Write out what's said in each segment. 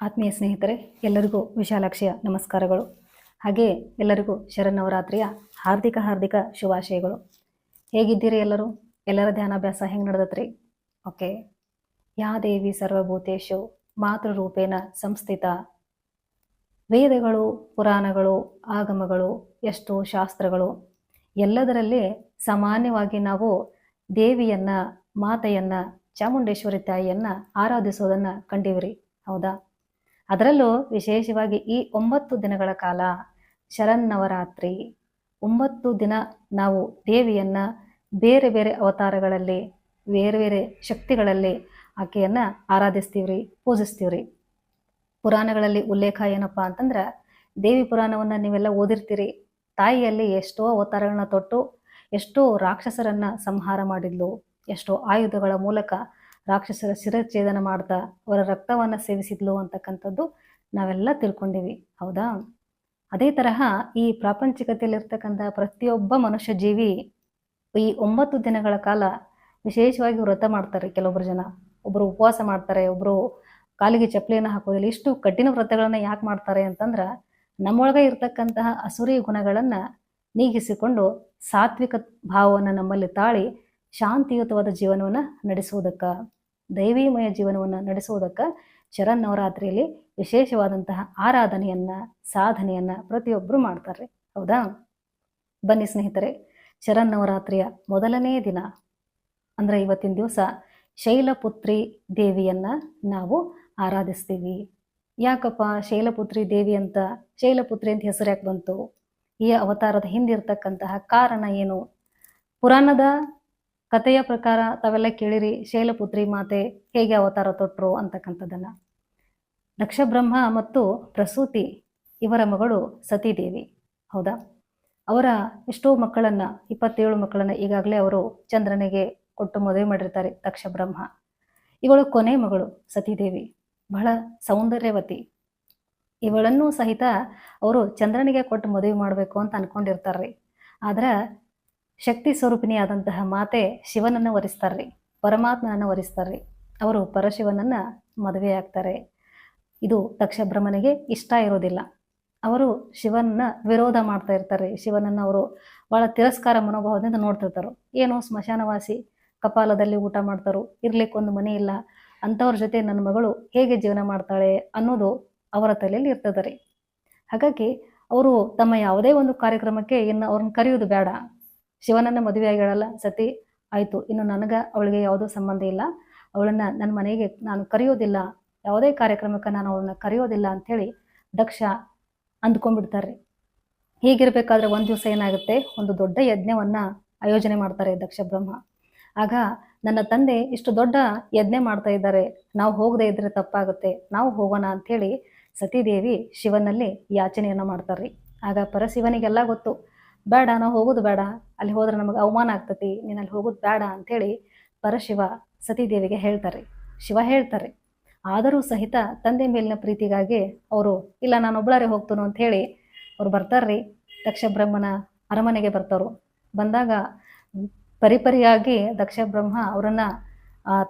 ಆತ್ಮೀಯ ಸ್ನೇಹಿತರೆ, ಎಲ್ಲರಿಗೂ ವಿಶಾಲಾಕ್ಷಿಯ ನಮಸ್ಕಾರಗಳು. ಹಾಗೆ ಎಲ್ಲರಿಗೂ ಶರನ್ನವರಾತ್ರಿಯ ಹಾರ್ದಿಕ ಹಾರ್ದಿಕ ಶುಭಾಶಯಗಳು. ಹೇಗಿದ್ದೀರಿ ಎಲ್ಲರೂ? ಎಲ್ಲರ ಧ್ಯಾನಾಭ್ಯಾಸ ಹೆಂಗೆ ನಡೆದತ್ರಿ? ಓಕೆ. ಯಾ ದೇವಿ ಸರ್ವಭೂತೇಶು ಮಾತೃರೂಪೇಣ ಸಂಸ್ಥಿತ. ವೇದಗಳು, ಪುರಾಣಗಳು, ಆಗಮಗಳು, ಎಷ್ಟೋ ಶಾಸ್ತ್ರಗಳು. ಎಲ್ಲದರಲ್ಲಿ ಸಾಮಾನ್ಯವಾಗಿ ನಾವು ದೇವಿಯನ್ನು, ಮಾತೆಯನ್ನು, ಚಾಮುಂಡೇಶ್ವರಿ ತಾಯಿಯನ್ನು ಆರಾಧಿಸೋದನ್ನ ಕಂಡಿವಿರಿ. ಹೌದಾ? ಅದರಲ್ಲೂ ವಿಶೇಷವಾಗಿ ಈ ಒಂಬತ್ತು ದಿನಗಳ ಕಾಲ ಶರನ್ನವರಾತ್ರಿ, ಒಂಬತ್ತು ದಿನ ನಾವು ದೇವಿಯನ್ನ ಬೇರೆ ಬೇರೆ ಅವತಾರಗಳಲ್ಲಿ, ಬೇರೆ ಬೇರೆ ಶಕ್ತಿಗಳಲ್ಲಿ ಆಕೆಯನ್ನು ಆರಾಧಿಸ್ತೀವ್ರಿ, ಪೂಜಿಸ್ತೀವ್ರಿ. ಪುರಾಣಗಳಲ್ಲಿ ಉಲ್ಲೇಖ ಏನಪ್ಪ ಅಂತಂದ್ರೆ ದೇವಿ ಪುರಾಣವನ್ನ ನೀವೆಲ್ಲ ಓದಿರ್ತೀರಿ. ತಾಯಿಯಲ್ಲಿ ಎಷ್ಟೋ ಅವತಾರಗಳನ್ನ ತೊಟ್ಟು, ಎಷ್ಟೋ ರಾಕ್ಷಸರನ್ನ ಸಂಹಾರ ಮಾಡಿದ್ಲು, ಎಷ್ಟೋ ಆಯುಧಗಳ ಮೂಲಕ ರಾಕ್ಷಸರ ಶಿರಚ್ಛೇದನ ಮಾಡ್ತಾ ಅವರ ರಕ್ತವನ್ನ ಸೇವಿಸಿದ್ಲು ಅಂತಕ್ಕಂಥದ್ದು ನಾವೆಲ್ಲ ತಿಳ್ಕೊಂಡಿವಿ, ಹೌದಾ? ಅದೇ ತರಹ ಈ ಪ್ರಾಪಂಚಿಕತೆಯಲ್ಲಿರ್ತಕ್ಕಂಥ ಪ್ರತಿಯೊಬ್ಬ ಮನುಷ್ಯ ಜೀವಿ ಈ ಒಂಬತ್ತು ದಿನಗಳ ಕಾಲ ವಿಶೇಷವಾಗಿ ವ್ರತ ಮಾಡ್ತಾರೆ ಕೆಲವೊಬ್ಬರು ಜನ. ಒಬ್ಬರು ಉಪವಾಸ ಮಾಡ್ತಾರೆ ಒಬ್ಬರು ಕಾಲಿಗೆ ಚಪ್ಪಲಿಯನ್ನು ಹಾಕೋದಿಲ್ಲ. ಇಷ್ಟು ಕಠಿಣ ವ್ರತಗಳನ್ನ ಯಾಕೆ ಮಾಡ್ತಾರೆ ಅಂತಂದ್ರ ನಮ್ಮೊಳಗೆ ಇರ್ತಕ್ಕಂತಹ ಅಸುರಿ ಗುಣಗಳನ್ನ ನೀಗಿಸಿಕೊಂಡು ಸಾತ್ವಿಕ ಭಾವವನ್ನು ನಮ್ಮಲ್ಲಿ ತಾಳಿ ಶಾಂತಿಯುತವಾದ ಜೀವನವನ್ನ ನಡೆಸುವುದಕ್ಕ. ದೈವೀಮಯ ಜೀವನವನ್ನ ನಡೆಸುವುದಕ್ಕೆ ಶರನ್ನವರಾತ್ರಿಯಲ್ಲಿ ವಿಶೇಷವಾದಂತಹ ಆರಾಧನೆಯನ್ನ, ಸಾಧನೆಯನ್ನ ಪ್ರತಿಯೊಬ್ಬರು ಮಾಡ್ತಾರೆ ಹೌದಾ? ಬನ್ನಿ ಸ್ನೇಹಿತರೆ ಶರನ್ನವರಾತ್ರಿಯ ಮೊದಲನೇ ದಿನ. ಅಂದ್ರೆ ಇವತ್ತಿನ ದಿವಸ ಶೈಲಪುತ್ರಿ ದೇವಿಯನ್ನ ನಾವು ಆರಾಧಿಸ್ತೀವಿ. ಯಾಕಪ್ಪ ಶೈಲಪುತ್ರಿ ದೇವಿ ಅಂತ? ಶೈಲಪುತ್ರಿ ಅಂತ ಹೆಸರು ಯಾಕೆ ಬಂತು? ಈ ಅವತಾರದ ಹಿಂದಿರ್ತಕ್ಕಂತಹ ಕಾರಣ ಏನು? ಪುರಾಣದ ಕಥೆಯ ಪ್ರಕಾರ ತಾವೆಲ್ಲ ಕೇಳಿರಿ, ಶೈಲಪುತ್ರಿ ಮಾತೆ ಹೇಗೆ ಅವತಾರ ತೊಟ್ಟರು ಅಂತಕ್ಕಂಥದ್ದನ್ನ. ದಕ್ಷಬ್ರಹ್ಮ ಮತ್ತು ಪ್ರಸೂತಿ ಇವರ ಮಗಳು ಸತೀದೇವಿ. ಹೌದಾ? ಅವರ ಎಷ್ಟೋ ಮಕ್ಕಳನ್ನ, ಇಪ್ಪತ್ತೇಳು ಮಕ್ಕಳನ್ನ ಈಗಾಗಲೇ ಅವರು ಚಂದ್ರನಿಗೆ ಕೊಟ್ಟು ಮದುವೆ ಮಾಡಿರ್ತಾರೆ ದಕ್ಷಬ್ರಹ್ಮ ಇವಳು ಕೊನೆ ಮಗಳು ಸತೀದೇವಿ. ಬಹಳ ಸೌಂದರ್ಯವತಿ. ಇವಳನ್ನೂ ಸಹಿತ ಅವರು ಚಂದ್ರನಿಗೆ ಕೊಟ್ಟು ಮದುವೆ ಮಾಡಬೇಕು ಅಂತ ಅನ್ಕೊಂಡಿರ್ತಾರ್ರಿ. ಆದ್ರೆ ಶಕ್ತಿ ಸ್ವರೂಪಿಣಿಯಾದಂತಹ ಮಾತೆ ಶಿವನನ್ನು ವರಿಸ್ತಾರ್ರಿ, ಪರಮಾತ್ಮನನ್ನ ವರಿಸ್ತಾರ್ರಿ. ಅವರು ಪರಶಿವನನ್ನ ಮದುವೆ ಆಗ್ತಾರೆ. ಇದು ದಕ್ಷ ಬ್ರಹ್ಮನಿಗೆ ಇಷ್ಟ ಇರೋದಿಲ್ಲ. ಅವರು ಶಿವನನ್ನ ವಿರೋಧ ಮಾಡ್ತಾ ಇರ್ತಾರೆ. ಶಿವನನ್ನ ಅವರು ಬಹಳ ತಿರಸ್ಕಾರ ಮನೋಭಾವದಿಂದ ನೋಡ್ತಿರ್ತಾರೋ. ಏನೋ ಸ್ಮಶಾನವಾಸಿ ಕಪಾಲದಲ್ಲಿ ಊಟ ಮಾಡ್ತಾರೋ, ಇರ್ಲಿಕ್ಕೆ ಒಂದು ಮನೆ ಇಲ್ಲ, ಅಂಥವ್ರ ಜೊತೆ ನನ್ನ ಮಗಳು ಹೇಗೆ ಜೀವನ ಮಾಡ್ತಾಳೆ ಅನ್ನೋದು ಅವರ ತಲೆಯಲ್ಲಿ ಇರ್ತದೆ ರೀ. ಹಾಗಾಗಿ, ಅವರು ತಮ್ಮ ಯಾವುದೇ ಒಂದು ಕಾರ್ಯಕ್ರಮಕ್ಕೆ ಇನ್ನು ಅವ್ರನ್ನ ಕರೆಯೋದು ಬೇಡ. ಶಿವನನ್ನ ಮದುವೆ ಆಗಿರಲ್ಲ ಸತಿ. ಆಯ್ತು, ಇನ್ನು ನನಗ ಅವಳಿಗೆ ಯಾವುದೋ ಸಂಬಂಧ ಇಲ್ಲ. ಅವಳನ್ನ ನನ್ನ ಮನೆಗೆ ನಾನು ಕರೆಯೋದಿಲ್ಲ. ಯಾವುದೇ ಕಾರ್ಯಕ್ರಮಕ್ಕೆ ನಾನು ಅವಳನ್ನ ಕರೆಯೋದಿಲ್ಲ ಅಂಥೇಳಿ ದಕ್ಷ ಅಂದ್ಕೊಂಡ್ಬಿಡ್ತಾರೆ. ಹೀಗಿರ್ಬೇಕಾದ್ರೆ ಒಂದು ದಿವಸ ಏನಾಗುತ್ತೆ? ಒಂದು ದೊಡ್ಡ ಯಜ್ಞವನ್ನ ಆಯೋಜನೆ ಮಾಡ್ತಾರೆ ದಕ್ಷ ಬ್ರಹ್ಮ. ಆಗ ನನ್ನ ತಂದೆ ಇಷ್ಟು ದೊಡ್ಡ ಯಜ್ಞೆ ಮಾಡ್ತಾ ಇದ್ದಾರೆ. ನಾವು ಹೋಗದೆ ಇದ್ರೆ ತಪ್ಪಾಗುತ್ತೆ. ನಾವು ಹೋಗೋಣ ಅಂಥೇಳಿ ಸತೀದೇವಿ ಶಿವನಲ್ಲಿ ಯಾಚನೆಯನ್ನ ಮಾಡ್ತಾರ್ರಿ. ಆಗ ಪರಶಿವನಿಗೆಲ್ಲ ಗೊತ್ತು. ಬೇಡ, ನಾವು ಹೋಗೋದು ಬೇಡ. ಅಲ್ಲಿ ಹೋದ್ರೆ ನಮಗೆ ಅವಮಾನ ಆಗ್ತತಿ. ನೀನು ಅಲ್ಲಿ ಹೋಗೋದು ಬೇಡ ಅಂಥೇಳಿ ಪರಶಿವ ಸತೀದೇವಿಗೆ ಹೇಳ್ತಾರೆ. ಶಿವ ಹೇಳ್ತಾರೆ, ಆದರೂ ಸಹಿತ ತಂದೆ ಮೇಲಿನ ಪ್ರೀತಿಗಾಗಿ ಅವರು, ಇಲ್ಲ ನಾನು ಒಬ್ಬಳಾರೆ ಹೋಗ್ತೇನೆ ಅಂತ ಹೇಳಿ ಅವ್ರು ಬರ್ತಾರ್ರಿ. ದಕ್ಷ ಬ್ರಹ್ಮನ ಅರಮನೆಗೆ ಬರ್ತಾರು ಬಂದಾಗ ಪರಿಪರಿಯಾಗಿ ದಕ್ಷ ಬ್ರಹ್ಮ ಅವರನ್ನ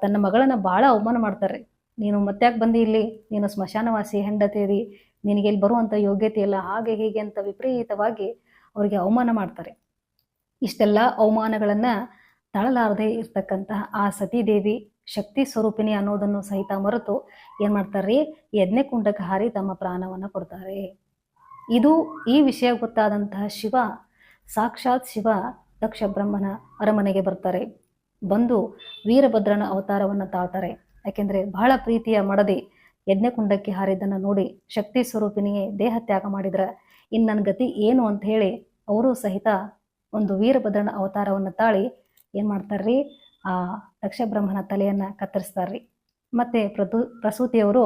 ತನ್ನ ಮಗಳನ್ನ ಭಾಳ ಅವಮಾನ ಮಾಡ್ತಾರೆ. ನೀನು ಮತ್ತ್ಯಾಕೆ ಬಂದಿ ಇಲ್ಲಿ ನೀನು ಸ್ಮಶಾನವಾಸಿ ಹೆಂಡತೇರಿ ನಿನಗೆ ಇಲ್ಲಿ ಬರುವಂಥ ಯೋಗ್ಯತೆ ಇಲ್ಲ ಹಾಗೆ ಹೀಗೆ ಅಂತ ವಿಪರೀತವಾಗಿ ಅವರಿಗೆ ಅವಮಾನ ಮಾಡ್ತಾರೆ. ಇಷ್ಟೆಲ್ಲ ಅವಮಾನಗಳನ್ನ ತಾಳಲಾರದೆ ಇರ್ತಕ್ಕಂತಹ ಆ ಸತೀದೇವಿ ಶಕ್ತಿ ಸ್ವರೂಪಿಣಿ ಅನ್ನೋದನ್ನು ಸಹಿತ ಮರೆತು ಏನ್ ಮಾಡ್ತಾರ್ರಿ ಯಜ್ಞಕುಂಡಕ್ಕೆ ಹಾರಿ ತಮ್ಮ ಪ್ರಾಣವನ್ನ ಕೊಡ್ತಾರೆ. ಇದು ಈ ವಿಷಯ ಗೊತ್ತಾದಂತಹ ಶಿವ, ಸಾಕ್ಷಾತ್ ಶಿವ ದಕ್ಷ ಬ್ರಹ್ಮನ ಅರಮನೆಗೆ ಬರ್ತಾರೆ. ಬಂದು ವೀರಭದ್ರನ ಅವತಾರವನ್ನ ತಾಳ್ತಾರೆ. ಯಾಕೆಂದ್ರೆ ಬಹಳ ಪ್ರೀತಿಯ ಮಡದಿ ಯಜ್ಞಕುಂಡಕ್ಕೆ ಹಾರಿದ್ದನ್ನು ನೋಡಿ ಶಕ್ತಿ ಸ್ವರೂಪಿನಿಯೇ ದೇಹ ತ್ಯಾಗ ಮಾಡಿದ್ರ ಇನ್ನು ನನ್ನ ಗತಿ ಏನು ಅಂತ ಹೇಳಿ ಅವರು ಸಹಿತ ಒಂದು ವೀರಭದ್ರನ ಅವತಾರವನ್ನು ತಾಳಿ ಏನು ಮಾಡ್ತಾರ್ರಿ? ಆ ದಕ್ಷ ಬ್ರಹ್ಮನ ತಲೆಯನ್ನ ಕತ್ತರಿಸ್ತಾರ್ರಿ. ಮತ್ತು ಪ್ರತು ಪ್ರಸೂತಿಯವರು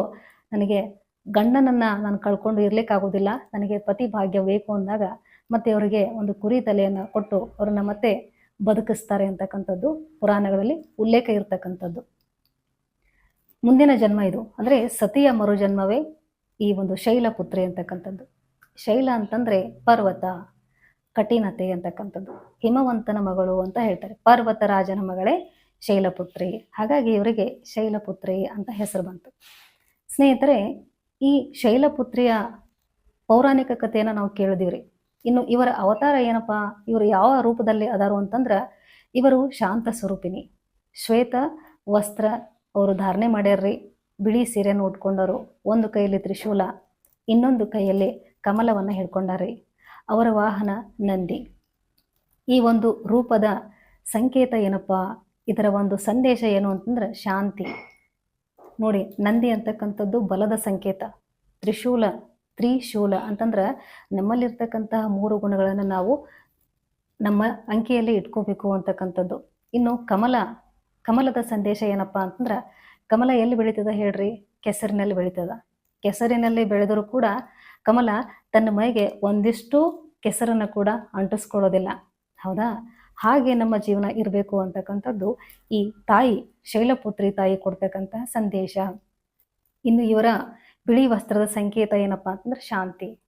ನನಗೆ ಗಂಡನನ್ನು ನಾನು ಕಳ್ಕೊಂಡು ಇರಲಿಕ್ಕಾಗೋದಿಲ್ಲ, ನನಗೆ ಪತಿ ಭಾಗ್ಯ ಬೇಕು ಅಂದಾಗ ಮತ್ತೆ ಅವರಿಗೆ ಒಂದು ಕುರಿ ತಲೆಯನ್ನು ಕೊಟ್ಟು ಅವ್ರನ್ನ ಮತ್ತೆ ಬದುಕಿಸ್ತಾರೆ ಅಂತಕ್ಕಂಥದ್ದು ಪುರಾಣಗಳಲ್ಲಿ ಉಲ್ಲೇಖ ಇರತಕ್ಕಂಥದ್ದು. ಮುಂದಿನ ಜನ್ಮ ಇದು. ಅಂದರೆ ಸತಿಯ ಮರುಜನ್ಮವೇ ಈ ಒಂದು ಶೈಲಪುತ್ರಿ ಅಂತಕ್ಕಂಥದ್ದು. ಶೈಲ ಅಂತಂದ್ರೆ ಪರ್ವತ, ಕಠಿಣತೆ ಅಂತಕ್ಕಂಥದ್ದು. ಹಿಮವಂತನ ಮಗಳು ಅಂತ ಹೇಳ್ತಾರೆ. ಪರ್ವತ ರಾಜನ ಮಗಳೇ ಶೈಲಪುತ್ರಿ. ಹಾಗಾಗಿ ಇವರಿಗೆ ಶೈಲಪುತ್ರಿ ಅಂತ ಹೆಸರು ಬಂತು. ಸ್ನೇಹಿತರೆ, ಈ ಶೈಲಪುತ್ರಿಯ ಪೌರಾಣಿಕ ಕಥೆಯನ್ನು ನಾವು ಕೇಳಿದಿವ್ರಿ. ಇನ್ನು ಇವರ ಅವತಾರ ಏನಪ್ಪ, ಇವರು ಯಾವ ರೂಪದಲ್ಲಿ ಅದಾರು ಅಂತಂದ್ರೆ ಇವರು ಶಾಂತ ಸ್ವರೂಪಿನಿ. ಶ್ವೇತ ವಸ್ತ್ರ ಅವರು ಧಾರಣೆ ಮಾಡ್ಯಾರ್ರಿ. ಬಿಳಿ ಸೀರೆಯನ್ನು ಉಟ್ಕೊಂಡರು ಒಂದು ಕೈಯಲ್ಲಿ ತ್ರಿಶೂಲ, ಇನ್ನೊಂದು ಕೈಯಲ್ಲಿ ಕಮಲವನ್ನು ಹಿಡ್ಕೊಂಡಾರೆ. ಅವರ ವಾಹನ ನಂದಿ. ಈ ಒಂದು ರೂಪದ ಸಂಕೇತ ಏನಪ್ಪ? ಇದರ ಒಂದು ಸಂದೇಶ ಏನು ಅಂತಂದ್ರೆ ಶಾಂತಿ. ನೋಡಿ, ನಂದಿ ಅಂತಕ್ಕಂಥದ್ದು ಬಲದ ಸಂಕೇತ. ತ್ರಿಶೂಲ ತ್ರಿಶೂಲ ಅಂತಂದ್ರೆ ನಮ್ಮಲ್ಲಿರ್ತಕ್ಕಂತಹ ಮೂರು ಗುಣಗಳನ್ನು ನಾವು ನಮ್ಮ ಅಂಕಿಯಲ್ಲಿ ಇಟ್ಕೋಬೇಕು ಅಂತಕ್ಕಂಥದ್ದು. ಇನ್ನು ಕಮಲ, ಕಮಲದ ಸಂದೇಶ ಏನಪ್ಪ ಅಂತಂದ್ರೆ ಕಮಲ ಎಲ್ಲಿ ಬೆಳೀತದ ಹೇಳ್ರಿ? ಕೆಸರಿನಲ್ಲಿ ಬೆಳೀತದ. ಕೆಸರಿನಲ್ಲಿ ಬೆಳೆದರೂ ಕೂಡ ಕಮಲ ತನ್ನ ಮೈಗೆ ಒಂದಿಷ್ಟು ಕೆಸರನ್ನು ಕೂಡ ಅಂಟಿಸ್ಕೊಳ್ಳೋದಿಲ್ಲ. ಹೌದಾ? ಹಾಗೆ ನಮ್ಮ ಜೀವನ ಇರಬೇಕು ಅಂತಕ್ಕಂಥದ್ದು ಈ ತಾಯಿ, ಶೈಲಪುತ್ರಿ ತಾಯಿ ಕೊಡ್ತಕ್ಕಂತಹ ಸಂದೇಶ. ಇನ್ನು ಇವರ ಬಿಳಿ ವಸ್ತ್ರದ ಸಂಕೇತ ಏನಪ್ಪ ಅಂತಂದ್ರೆ ಶಾಂತಿ.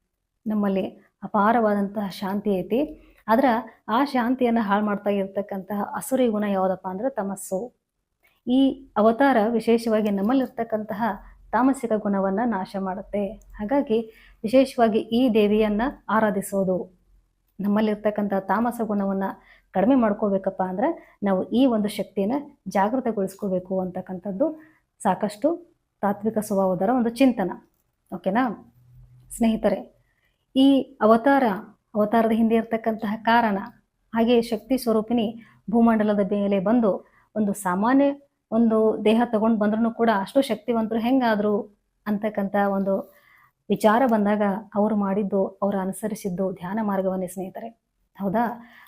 ನಮ್ಮಲ್ಲಿ ಅಪಾರವಾದಂತಹ ಶಾಂತಿ ಐತಿ. ಆದ್ರ ಆ ಶಾಂತಿಯನ್ನ ಹಾಳು ಮಾಡ್ತಾ ಇರ್ತಕ್ಕಂತಹ ಅಸುರಿ ಗುಣ ಯಾವುದಪ್ಪ ಅಂದ್ರೆ ತಮಸ್ಸು. ಈ ಅವತಾರ ವಿಶೇಷವಾಗಿ ನಮ್ಮಲ್ಲಿರ್ತಕ್ಕಂತಹ ತಾಮಸಿಕ ಗುಣವನ್ನ ನಾಶ ಮಾಡುತ್ತೆ. ಹಾಗಾಗಿ ವಿಶೇಷವಾಗಿ ಈ ದೇವಿಯನ್ನ ಆರಾಧಿಸೋದು. ನಮ್ಮಲ್ಲಿರ್ತಕ್ಕಂಥ ತಾಮಸ ಗುಣವನ್ನ ಕಡಿಮೆ ಮಾಡ್ಕೋಬೇಕಪ್ಪ ಅಂದ್ರೆ ನಾವು ಈ ಒಂದು ಶಕ್ತಿಯನ್ನ ಜಾಗೃತಗೊಳಿಸ್ಕೋಬೇಕು ಅಂತಕ್ಕಂಥದ್ದು ಸಾಕಷ್ಟು ತಾತ್ವಿಕ ಸ್ವಭಾವದರ ಒಂದು ಚಿಂತನ. ಓಕೆನಾ ಸ್ನೇಹಿತರೆ, ಈ ಅವತಾರ, ಅವತಾರದ ಹಿಂದೆ ಇರತಕ್ಕಂತಹ ಕಾರಣ ಹಾಗೆ ಶಕ್ತಿ ಸ್ವರೂಪಿಣಿ ಭೂಮಂಡಲದ ಮೇಲೆ ಬಂದು ಒಂದು ಸಾಮಾನ್ಯ ಒಂದು ದೇಹ ತಗೊಂಡು ಬಂದ್ರೂ ಕೂಡ ಅಷ್ಟು ಶಕ್ತಿವಂತರು ಹೆಂಗಾದ್ರು ಅಂತಕ್ಕಂಥ ಒಂದು ವಿಚಾರ ಬಂದಾಗ ಅವರು ಮಾಡಿದ್ದು, ಅವರು ಅನುಸರಿಸಿದ್ದು ಧ್ಯಾನ ಮಾರ್ಗವನ್ನೇ ಸ್ನೇಹಿತರೆ. ಹೌದಾ?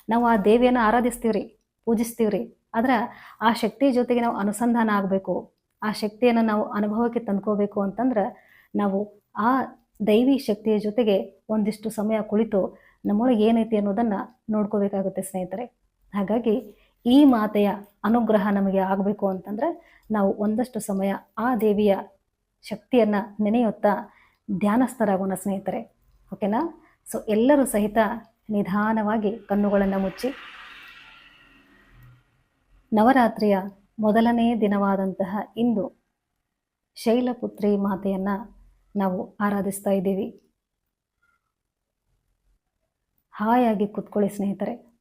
ನಾವು ಆ ದೇವಿಯನ್ನು ಆರಾಧಿಸ್ತೀವ್ರಿ, ಪೂಜಿಸ್ತೀವ್ರಿ. ಆದ್ರೆ ಆ ಶಕ್ತಿ ಜೊತೆಗೆ ನಾವು ಅನುಸಂಧಾನ ಆಗಬೇಕು. ಆ ಶಕ್ತಿಯನ್ನು ನಾವು ಅನುಭವಕ್ಕೆ ತಂದ್ಕೋಬೇಕು ಅಂತಂದ್ರೆ ನಾವು ಆ ದೈವಿ ಶಕ್ತಿಯ ಜೊತೆಗೆ ಒಂದಿಷ್ಟು ಸಮಯ ಕುಳಿತು ನಮ್ಮೊಳಗೆ ಏನೈತಿ ಅನ್ನೋದನ್ನು ನೋಡ್ಕೋಬೇಕಾಗುತ್ತೆ ಸ್ನೇಹಿತರೆ. ಹಾಗಾಗಿ ಈ ಮಾತೆಯ ಅನುಗ್ರಹ ನಮಗೆ ಆಗಬೇಕು ಅಂತಂದ್ರೆ ನಾವು ಒಂದಷ್ಟು ಸಮಯ ಆ ದೇವಿಯ ಶಕ್ತಿಯನ್ನು ನೆನೆಯುತ್ತಾ ಧ್ಯಾನಸ್ಥರಾಗೋಣ ಸ್ನೇಹಿತರೆ, ಓಕೆನಾ? ಸೊ ಎಲ್ಲರೂ ಸಹಿತ ನಿಧಾನವಾಗಿ ಕಣ್ಣುಗಳನ್ನು ಮುಚ್ಚಿ. ನವರಾತ್ರಿಯ ಮೊದಲನೇ ದಿನವಾದಂತಹ ಇಂದು ಶೈಲಪುತ್ರಿ ಮಾತೆಯನ್ನು ನಾವು ಆರಾಧಿಸ್ತಾ ಇದ್ದೀವಿ. ಹಾಯಾಗಿ ಕುತ್ಕೊಳ್ಳಿ ಸ್ನೇಹಿತರೆ.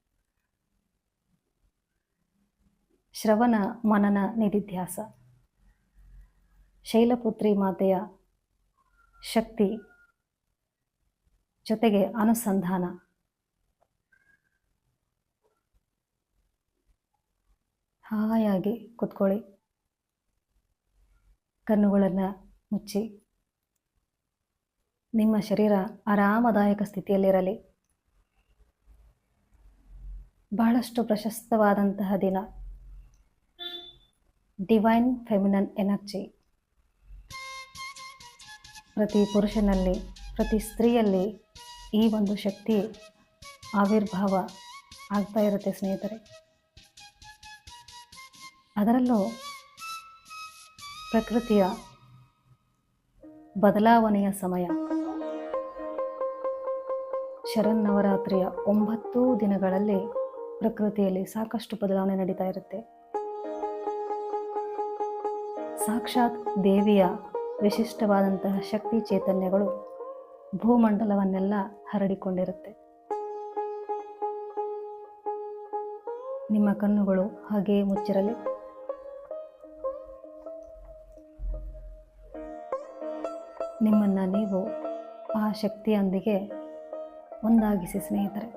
ಶ್ರವಣ ಮನನ ನಿಧಿಧ್ಯಾಸ. ಶೈಲಪುತ್ರಿ ಮಾತೆಯ ಶಕ್ತಿ ಜೊತೆಗೆ ಅನುಸಂಧಾನ. ಹಾಯಾಗಿ ಕುತ್ಕೊಳ್ಳಿ. ಕಣ್ಣುಗಳನ್ನು ಮುಚ್ಚಿ. ನಿಮ್ಮ ಶರೀರ ಆರಾಮದಾಯಕ ಸ್ಥಿತಿಯಲ್ಲಿರಲಿ. ಬಹಳಷ್ಟು ಪ್ರಶಸ್ತವಾದಂತಹ ದಿನ. ಡಿವೈನ್ ಫೆಮಿನನ್ ಎನರ್ಜಿ ಪ್ರತಿ ಪುರುಷನಲ್ಲಿ, ಪ್ರತಿ ಸ್ತ್ರೀಯಲ್ಲಿ ಈ ಒಂದು ಶಕ್ತಿ ಆವಿರ್ಭಾವ ಆಗ್ತಾ ಇರುತ್ತೆ ಸ್ನೇಹಿತರೆ. ಅದರಲ್ಲೂ ಪ್ರಕೃತಿಯ ಬದಲಾವಣೆಯ ಸಮಯ. ಶರನ್ನವರಾತ್ರಿಯ ಒಂಬತ್ತು ದಿನಗಳಲ್ಲಿ ಪ್ರಕೃತಿಯಲ್ಲಿ ಸಾಕಷ್ಟು ಬದಲಾವಣೆ ನಡೀತಾ ಇರುತ್ತೆ. ಸಾಕ್ಷಾತ್ ದೇವಿಯ ವಿಶಿಷ್ಟವಾದಂತಹ ಶಕ್ತಿ ಚೈತನ್ಯಗಳು ಭೂಮಂಡಲವನ್ನೆಲ್ಲ ಹರಡಿಕೊಂಡಿರುತ್ತೆ. ನಿಮ್ಮ ಕಣ್ಣುಗಳು ಹಾಗೆಯೇ ಮುಚ್ಚಿರಲಿ. ನಿಮ್ಮನ್ನು ನೀವು ಆ ಶಕ್ತಿಯೊಂದಿಗೆ ಒಂದಾಗಿಸಿ ಸ್ನೇಹಿತರೆ.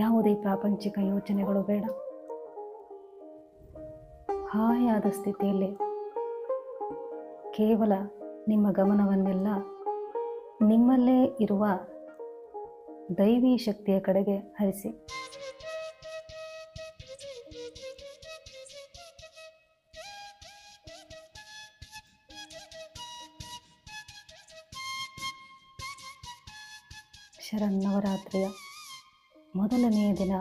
ಯಾವುದೇ ಪ್ರಾಪಂಚಿಕ ಯೋಚನೆಗಳು ಬೇಡ. ಹಾಯಾದ ಸ್ಥಿತಿಯಲ್ಲಿ ಕೇವಲ ನಿಮ್ಮ ಗಮನವನ್ನೆಲ್ಲ ನಿಮ್ಮಲ್ಲೇ ಇರುವ ದೈವಿ ಶಕ್ತಿಯ ಕಡೆಗೆ ಹರಿಸಿ. ಶರನ್ನವರಾತ್ರಿಯ ಮೊದಲನೆಯ ದಿನ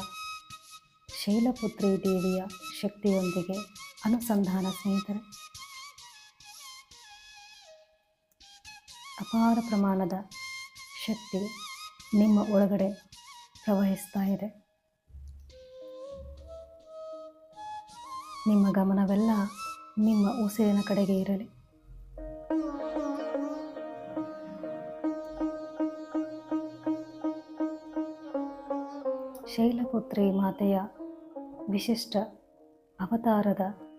ಶೈಲಪುತ್ರಿ ದೇವಿಯ ಶಕ್ತಿಯೊಂದಿಗೆ ಅನುಸಂಧಾನ ಸ್ನೇಹಿತರೆ. ಅಪಾರ ಪ್ರಮಾಣದ ಶಕ್ತಿ ನಿಮ್ಮ ಒಳಗಡೆ ಪ್ರವಹಿಸ್ತಾ ಇದೆ. ನಿಮ್ಮ ಗಮನವೆಲ್ಲ ನಿಮ್ಮ ಉಸಿರಿನ ಕಡೆಗೆ ಇರಲಿ. ಶೈಲಪುತ್ರಿ ಮಾತೆಯ ವಿಶಿಷ್ಟ ಅವತಾರದ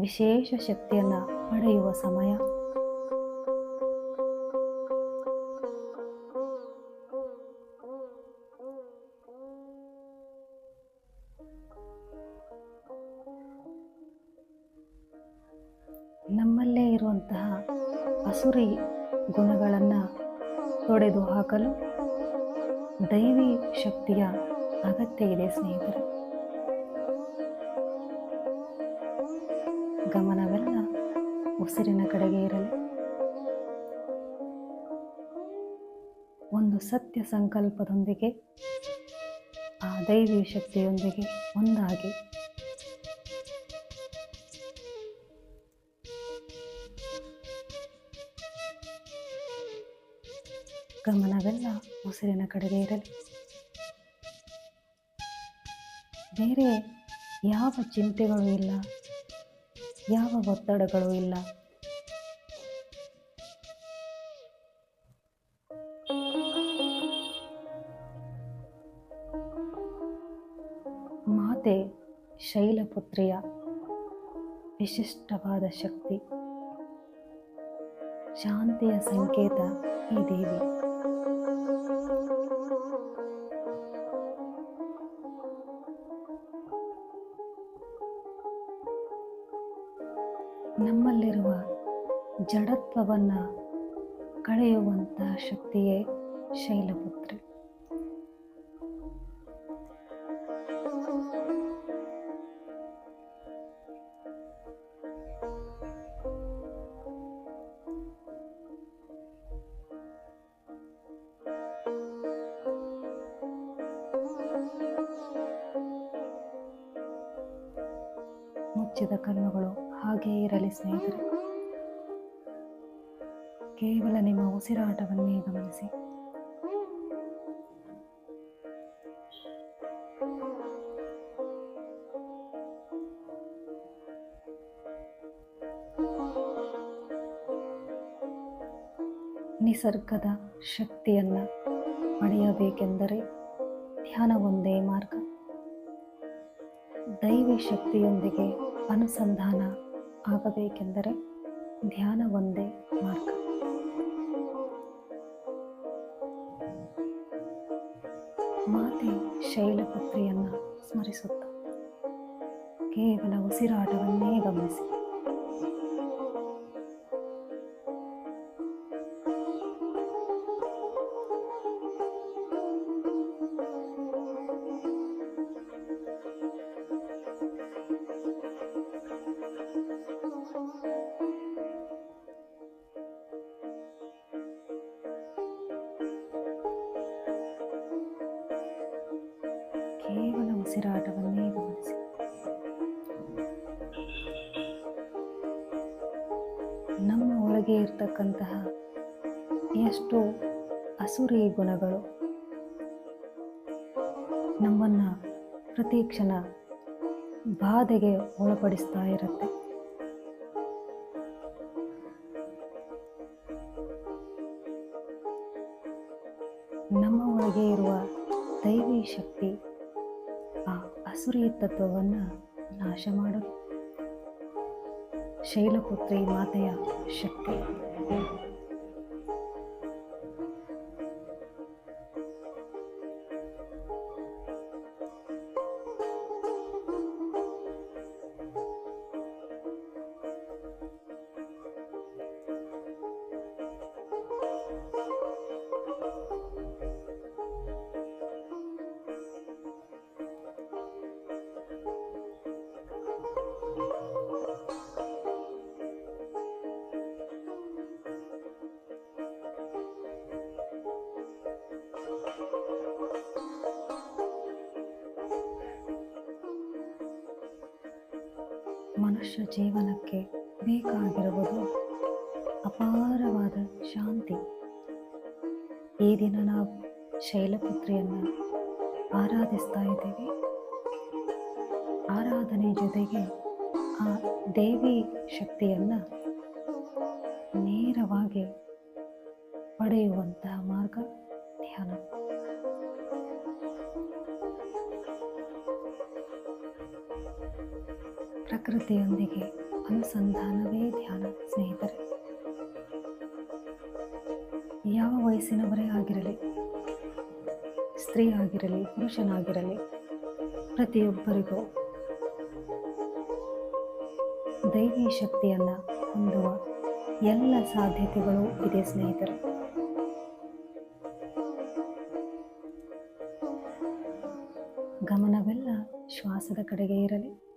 ವಿಶೇಷ ಶಕ್ತಿಯನ್ನು ಪಡೆಯುವ ಸಮಯ. ನಮ್ಮಲ್ಲೇ ಇರುವಂತಹ ಅಸುರಿ ಗುಣಗಳನ್ನು ತೊಡೆದು ಹಾಕಲು ದೈವಿ ಶಕ್ತಿಯ ಅಗತ್ಯ ಇದೆ ಸ್ನೇಹಿತರೆ. ಗಮನವೆಲ್ಲ ಉಸಿರಿನ ಕಡೆಗೆ ಇರಲಿ. ಒಂದು ಸತ್ಯ ಸಂಕಲ್ಪದೊಂದಿಗೆ, ಆ ದೈವಿ ಶಕ್ತಿಯೊಂದಿಗೆ ಒಂದಾಗಿ. ಗಮನವೆಲ್ಲ ಉಸಿರಿನ ಕಡೆಗೆ ಇರಲಿ. ಬೇರೆ ಯಾವ ಚಿಂತೆಗಳು ಇಲ್ಲ. ಯಾವ ಒತ್ತಡಗಳು ಇಲ್ಲ. ಮಾತೆ ಶೈಲಪುತ್ರಿಯ ವಿಶಿಷ್ಟವಾದ ಶಕ್ತಿ. ಶಾಂತಿಯ ಸಂಕೇತ ಈ ದೇವಿ. ನಮ್ಮಲ್ಲಿರುವ ಜಡತ್ವವನ್ನು ಕಳೆಯುವಂತಹ ಶಕ್ತಿಯೇ ಶೈಲಪುತ್ರಿ. ಸ್ನೇಹಿತರೆ ಕೇವಲ ನಿಮ್ಮ ಉಸಿರಾಟವನ್ನೇ ಗಮನಿಸಿ. ನಿಸರ್ಗದ ಶಕ್ತಿಯನ್ನು ಪಡೆಯಬೇಕೆಂದರೆ ಧ್ಯಾನ ಒಂದೇ ಮಾರ್ಗ. ದೈವಿ ಶಕ್ತಿಯೊಂದಿಗೆ ಅನುಸಂಧಾನ ಆಗಬೇಕೆಂದರೆ ಧ್ಯಾನ ಒಂದೇ ಮಾರ್ಗ. ಮಾತೆ ಶೈಲಪುತ್ರಿಯನ್ನು ಸ್ಮರಿಸುತ್ತ ಕೇವಲ ಉಸಿರಾಟವನ್ನೇ ಗಮನಿಸಿ. ಎಷ್ಟು ಅಸುರಿ ಗುಣಗಳು. ನಮ್ಮನ್ನು ಪ್ರತಿ ಕ್ಷಣ ಬಾಧೆಗೆ ಒಳಪಡಿಸ್ತಾ ಇರುತ್ತೆ. ನಮ್ಮ ಒಳಗೆ ಇರುವ ದೈವಿ ಶಕ್ತಿ ಆ ಅಸುರಿ ತತ್ವವನ್ನು ನಾಶ ಮಾಡು. ಶೈಲಪುತ್ರಿ ಮಾತೆಯ ಶಕ್ತಿ. ಮನುಷ್ಯ ಜೀವನಕ್ಕೆ ಬೇಕಾಗಿರುವುದು ಅಪಾರವಾದ ಶಾಂತಿ. ಈ ದಿನ ನಾವು ಶೈಲಪುತ್ರಿಯನ್ನು ಆರಾಧಿಸ್ತಾ ಇದ್ದೇವೆ. ಆರಾಧನೆ ಜೊತೆಗೆ ಆ ದೇವಿ ಶಕ್ತಿಯನ್ನು ನೇರವಾಗಿ ಪಡೆಯುವಂತಹ ಮಾರ್ಗ ಧ್ಯಾನ. ಪ್ರಕೃತಿಯೊಂದಿಗೆ ಅನುಸಂಧಾನವೇ ಧ್ಯಾನ, ಸ್ನೇಹಿತರೆ. ಯಾವ ವಯಸ್ಸಿನವರೇ ಆಗಿರಲಿ, ಸ್ತ್ರೀ ಆಗಿರಲಿ, ಪುರುಷನಾಗಿರಲಿ, ಪ್ರತಿಯೊಬ್ಬರಿಗೂ ದೈವಿ ಶಕ್ತಿಯನ್ನು ಹೊಂದುವ ಎಲ್ಲ ಸಾಧ್ಯತೆಗಳು ಇದೆ, ಸ್ನೇಹಿತರು. ಗಮನವೆಲ್ಲ ಶ್ವಾಸದ ಕಡೆಗೆ ಇರಲಿ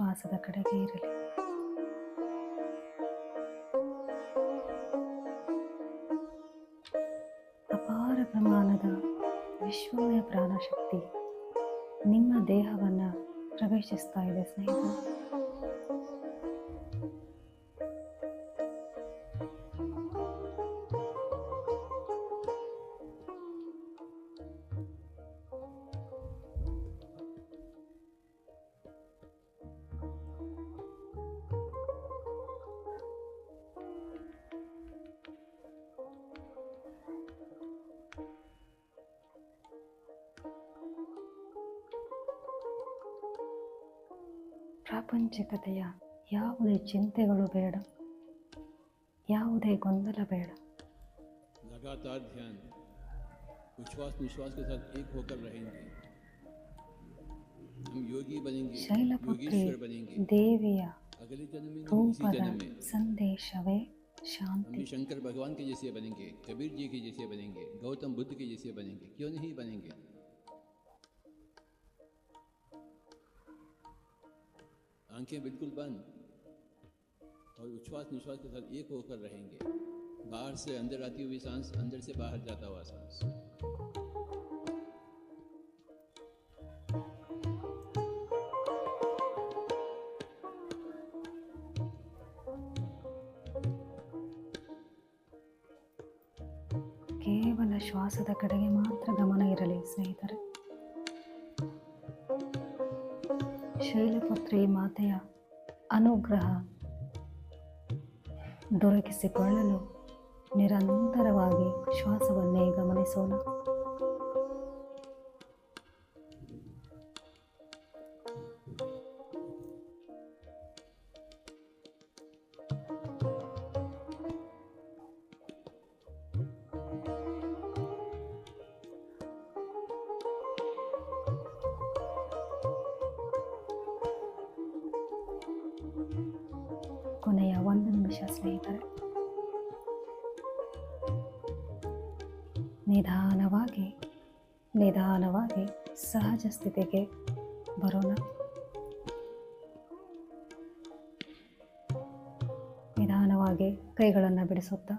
ಶ್ವಾಸದ ಕಡೆಗೆ ಇರಲಿ. ಅಪಾರ ಪ್ರಮಾಣದ ವಿಶ್ವಮಯ ಪ್ರಾಣಶಕ್ತಿ ನಿಮ್ಮ ದೇಹವನ್ನು ಪ್ರವೇಶಿಸ್ತಾ ಇದೆ ಸ್ನೇಹಿತರೆ. ಪ್ರಾಪಂಚಿಕತೆಯ ಯಾವುದೇ ಚಿಂತೆಗಳು ಬೇಡ ಯಾವುದೇ ಗೊಂದಲ ಬೇಡ लगातार ध्यान विश्वास निश्वास के साथ एक होकर रहेंगे हम योगी बनेंगे ಶೈಲಪುತ್ರಿ योगेश्वर बनेंगे ದೇವಿಯ अगले जन्म में नहीं, इसी ರೂಪದ जन्म में ಸಂದೇಶವೇ हम ಶಾಂತಿ भी शंकर भगवान के जैसे बनेंगे कबीर जी के जैसे बनेंगे गौतम बुद्ध के जैसे बनेंगे क्यों नहीं बनेंगे आंखें बिल्कुल बंद और उच्छ्वास निश्वास के साथ एक होकर रहेंगे बाहर से अंदर आती हुई सांस अंदर से बाहर जाता हुआ सांस ಕೇವಲ ಶ್ವಾಸದ ಕಡೆಗೆ ಮಾತ್ರ ಗಮನ ಶೈಲಪುತ್ರಿ ಮಾತೆಯ ಅನುಗ್ರಹ ದೊರಕಿಸಿಕೊಳ್ಳಲು ನಿರಂತರವಾಗಿ ಶ್ವಾಸವನ್ನೇ ಗಮನಿಸೋಣ. ನಿಧಾನವಾಗಿ ನಿಧಾನವಾಗಿ ಸಹಜ ಸ್ಥಿತಿಗೆ ಬರೋಣ. ನಿಧಾನವಾಗಿ ಕೈಗಳನ್ನು ಬಿಡಿಸುತ್ತಾ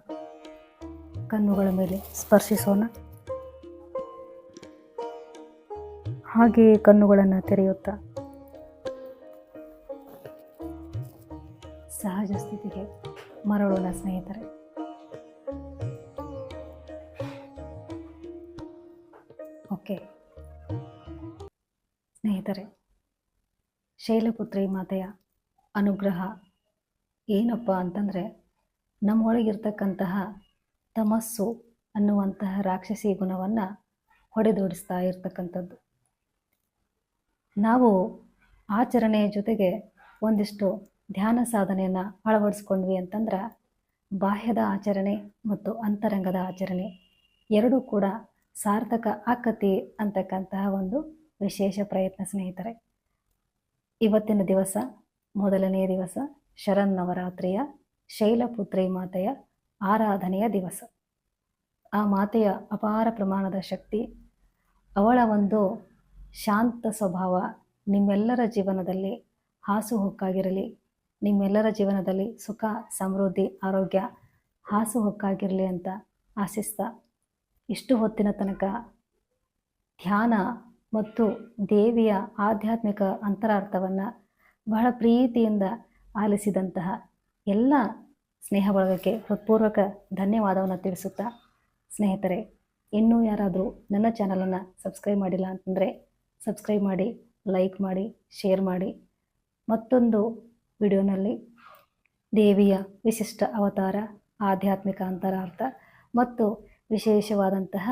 ಕಣ್ಣುಗಳ ಮೇಲೆ ಸ್ಪರ್ಶಿಸೋಣ. ಹಾಗೆಯೇ ಕಣ್ಣುಗಳನ್ನು ತೆರೆಯುತ್ತಾ ಸಹಜ ಸ್ಥಿತಿಗೆ ಮರಳೋಣ ಸ್ನೇಹಿತರೆ. ಶೈಲಪುತ್ರಿ ಮಾತೆಯ ಅನುಗ್ರಹ ಏನಪ್ಪ ಅಂತಂದರೆ ನಮ್ಮೊಳಗಿರ್ತಕ್ಕಂತಹ ತಮಸ್ಸು ಅನ್ನುವಂತಹ ರಾಕ್ಷಸಿ ಗುಣವನ್ನು ಹೊಡೆದೋಡಿಸ್ತಾ ಇರ್ತಕ್ಕಂಥದ್ದು. ನಾವು ಆಚರಣೆಯ ಜೊತೆಗೆ ಒಂದಿಷ್ಟು ಧ್ಯಾನ ಸಾಧನೆಯನ್ನು ಅಳವಡಿಸ್ಕೊಂಡ್ವಿ ಅಂತಂದ್ರೆ ಬಾಹ್ಯದ ಆಚರಣೆ ಮತ್ತು ಅಂತರಂಗದ ಆಚರಣೆ ಎರಡೂ ಕೂಡ ಸಾರ್ಥಕ ಆಕತಿ ಅಂತಕ್ಕಂತಹ ಒಂದು ವಿಶೇಷ ಪ್ರಯತ್ನ ಸ್ನೇಹಿತರೆ. ಇವತ್ತಿನ ದಿವಸ, ಮೊದಲನೆಯ ದಿವಸ, ಶರನ್ನವರಾತ್ರಿಯ ಶೈಲಪುತ್ರಿ ಮಾತೆಯ ಆರಾಧನೆಯ ದಿವಸ. ಆ ಮಾತೆಯ ಅಪಾರ ಪ್ರಮಾಣದ ಶಕ್ತಿ, ಅವಳ ಒಂದು ಶಾಂತ ಸ್ವಭಾವ ನಿಮ್ಮೆಲ್ಲರ ಜೀವನದಲ್ಲಿ ಹಾಸುಹೊಕ್ಕಾಗಿರಲಿ ನಿಮ್ಮೆಲ್ಲರ ಜೀವನದಲ್ಲಿ ಸುಖ, ಸಮೃದ್ಧಿ, ಆರೋಗ್ಯ ಹಾಸುಹೊಕ್ಕಾಗಿರಲಿ ಅಂತ ಆಶಿಸ್ತಾ ಇಷ್ಟು ಹೊತ್ತಿನ ತನಕ ಧ್ಯಾನ ಮತ್ತು ದೇವಿಯ ಆಧ್ಯಾತ್ಮಿಕ ಅಂತರಾರ್ಥವನ್ನು ಬಹಳ ಪ್ರೀತಿಯಿಂದ ಆಲಿಸಿದಂತಹ ಎಲ್ಲ ಸ್ನೇಹ ಬಳಗಕ್ಕೆ ಹೃತ್ಪೂರ್ವಕ ಧನ್ಯವಾದವನ್ನು ತಿಳಿಸುತ್ತಾ, ಸ್ನೇಹಿತರೆ, ಇನ್ನೂ ಯಾರಾದರೂ ನನ್ನ ಚಾನಲನ್ನು ಸಬ್ಸ್ಕ್ರೈಬ್ ಮಾಡಿಲ್ಲ ಅಂತಂದರೆ ಸಬ್ಸ್ಕ್ರೈಬ್ ಮಾಡಿ, ಲೈಕ್ ಮಾಡಿ, ಶೇರ್ ಮಾಡಿ. ಮತ್ತೊಂದು ವಿಡಿಯೋನಲ್ಲಿ ದೇವಿಯ ವಿಶಿಷ್ಟ ಅವತಾರ, ಆಧ್ಯಾತ್ಮಿಕ ಅಂತರಾರ್ಥ ಮತ್ತು ವಿಶೇಷವಾದಂತಹ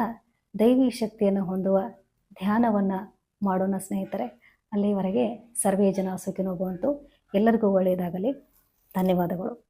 ದೈವಿ ಶಕ್ತಿಯನ್ನು ಹೊಂದುವ ಧ್ಯಾನವನ್ನು ಮಾಡೋಣ ಸ್ನೇಹಿತರೆ ಅಲ್ಲಿವರೆಗೆ ಸರ್ವೇ ಜನ ಸುಖಿನೋ ಎಲ್ಲರಿಗೂ ಒಳ್ಳೆಯದಾಗಲಿ. ಧನ್ಯವಾದಗಳು.